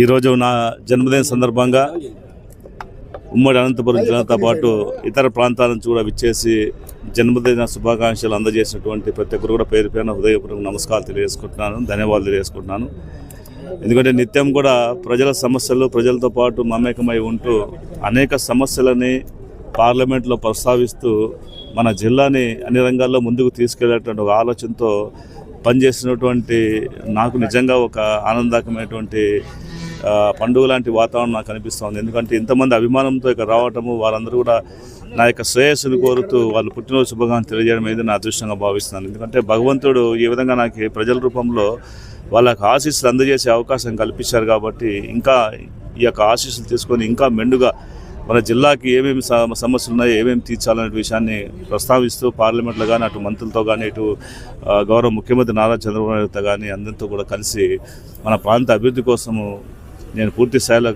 ఈరోజు నా జన్మదిన సందర్భంగా ఉమ్మడి అనంతపురం జిల్లాతో పాటు ఇతర ప్రాంతాల నుంచి కూడా విచ్చేసి జన్మదిన శుభాకాంక్షలు అందజేసినటువంటి ప్రతి ఒక్కరు కూడా పేరు పేరున హృదయపూర్వక నమస్కారాలు తెలియజేసుకుంటున్నాను ధన్యవాదాలు తెలియజేసుకుంటున్నాను. ఎందుకంటే నిత్యం కూడా ప్రజల సమస్యలు ప్రజలతో పాటు మమేకమై ఉంటూ అనేక సమస్యలని పార్లమెంట్లో ప్రస్తావిస్తూ మన జిల్లాని అన్ని రంగాల్లో ముందుకు తీసుకెళ్ళేటువంటి ఒక ఆలోచనతో పనిచేసినటువంటి నాకు నిజంగా ఒక ఆనందకమైనటువంటి పండుగ లాంటి వాతావరణం నాకు అనిపిస్తుంది. ఎందుకంటే ఇంతమంది అభిమానంతో ఇక్కడ రావటము వారందరూ కూడా నా యొక్క శ్రేయస్సును కోరుతూ వాళ్ళు పుట్టినరోజు శుభకాంక్షలు తెలియజేయడం అనేది నా అదృష్టంగా భావిస్తున్నాను. ఎందుకంటే భగవంతుడు ఈ విధంగా నాకు ప్రజల రూపంలో వాళ్ళకి ఆశీస్సులు అందజేసే అవకాశం కల్పించారు కాబట్టి ఇంకా ఈ యొక్క ఆశీస్సులు తీసుకొని ఇంకా మెండుగా మన జిల్లాకి ఏమేమి సమస్యలు ఉన్నాయో ఏమేమి తీర్చాలనే విషయాన్ని ప్రస్తావిస్తూ పార్లమెంట్లో కానీ అటు మంత్రులతో కానీ ఇటు గౌరవ ముఖ్యమంత్రి నారా చంద్రబాబు నాయుడుతో కానీ అందరితో కూడా కలిసి మన ప్రాంత అభివృద్ధి కోసము నేను పూర్తి స్థాయిలో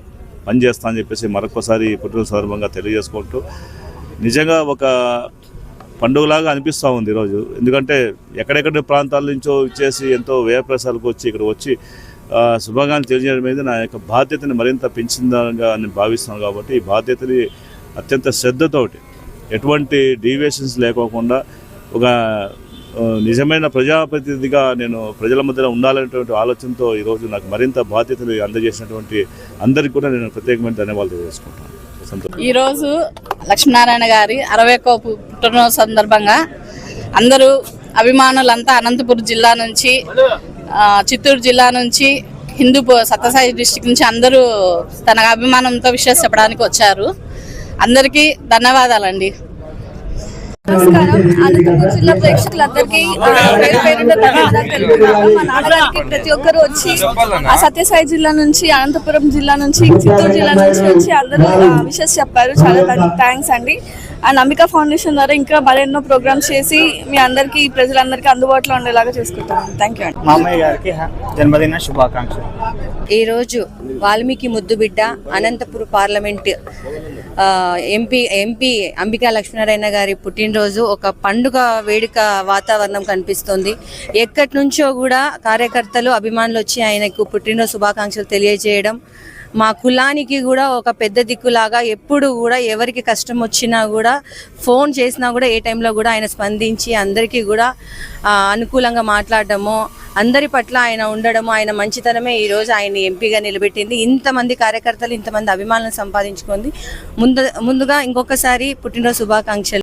పనిచేస్తా అని చెప్పేసి మరొకసారి పుట్టిన సందర్భంగా తెలియజేసుకుంటూ నిజంగా ఒక పండుగలాగా అనిపిస్తూ ఉంది ఈరోజు. ఎందుకంటే ఎక్కడెక్కడ ప్రాంతాల నుంచో ఇచ్చేసి ఎంతో వ్యయప్రసాలకు వచ్చి ఇక్కడ వచ్చి ఆ, శుభాకాంక్షలు తెలియజేయడం మీద నా యొక్క బాధ్యతని మరింత పెంచిందగా నేను భావిస్తున్నాను కాబట్టి ఈ బాధ్యతని అత్యంత శ్రద్ధతోటి ఎటువంటి డీవియేషన్స్ లేకోకుండా ఒక నిజమైన ప్రజాప్రతినిధిగా నేను ప్రజల మధ్యలో ఉండాలనేటువంటి ఆలోచనతో ఈరోజు నాకు మరింత బాధ్యతలు అందజేసినటువంటి అందరికీ కూడా నేను ప్రత్యేకమైన ధన్యవాదాలు తెలియజేసుకుంటాను ఈరోజు లక్ష్మీనారాయణ గారి అరవై ఒక్క పుట్టినరోజు సందర్భంగా అందరూ అభిమానులంతా అనంతపురం జిల్లా నుంచి చిత్తూరు జిల్లా నుంచి హిందూ సత్యసాయి డిస్టిక్ నుంచి అందరూ తన అభిమానంతో విషయం చెప్పడానికి వచ్చారు. అందరికీ ధన్యవాదాలండి. నమస్కారం. అనంతపురం జిల్లా ప్రేక్షకులందరికీ ఆ, పేరు పేరున తెలుపుతున్నాను మా నాన్నగారికి ప్రతి ఒక్కరు వచ్చి ఆ సత్యసాయి జిల్లా నుంచి అనంతపురం జిల్లా నుంచి చిత్తూరు జిల్లా నుంచి వచ్చి అందరూ విషెస్ చెప్పారు. చాలా థ్యాంక్స్ అండి. ఆ నమ్మిక ఫౌండేషన్ ద్వారా ఇంకా మరెన్నో ప్రోగ్రామ్స్ చేసి మీ అందరికీ ప్రజలందరికీ అందుబాటులో ఉండేలాగా చేసుకుంటాను థ్యాంక్ యూ అండి. మామయ్య గారికి జన్మదిన శుభాకాంక్షలు. ఈరోజు వాల్మీకి ముద్దుబిడ్డ Anantapuram parliament MP MP Ambika Lakshminarayana గారి పుట్టినరోజు ఒక పండుగ వేడుక వాతావరణం కనిపిస్తుంది. ఎక్కడి నుంచో కూడా కార్యకర్తలు అభిమానులు వచ్చి ఆయనకు పుట్టినరోజు శుభాకాంక్షలు తెలియజేయడం మా కులానికి కూడా ఒక పెద్ద దిక్కులాగా ఎప్పుడు కూడా ఎవరికి కష్టం వచ్చినా కూడా ఫోన్ చేసినా కూడా ఏ టైంలో కూడా ఆయన స్పందించి అందరికీ కూడా అనుకూలంగా మాట్లాడడము అందరి పట్ల ఆయన ఉండడము ఆయన మంచితనమే ఈరోజు ఆయన ఎంపీగా నిలబెట్టింది. ఇంతమంది కార్యకర్తలు ఇంతమంది అభిమానులను సంపాదించుకుంది. ముందు ముందుగా ఇంకొకసారి పుట్టినరోజు శుభాకాంక్షలు.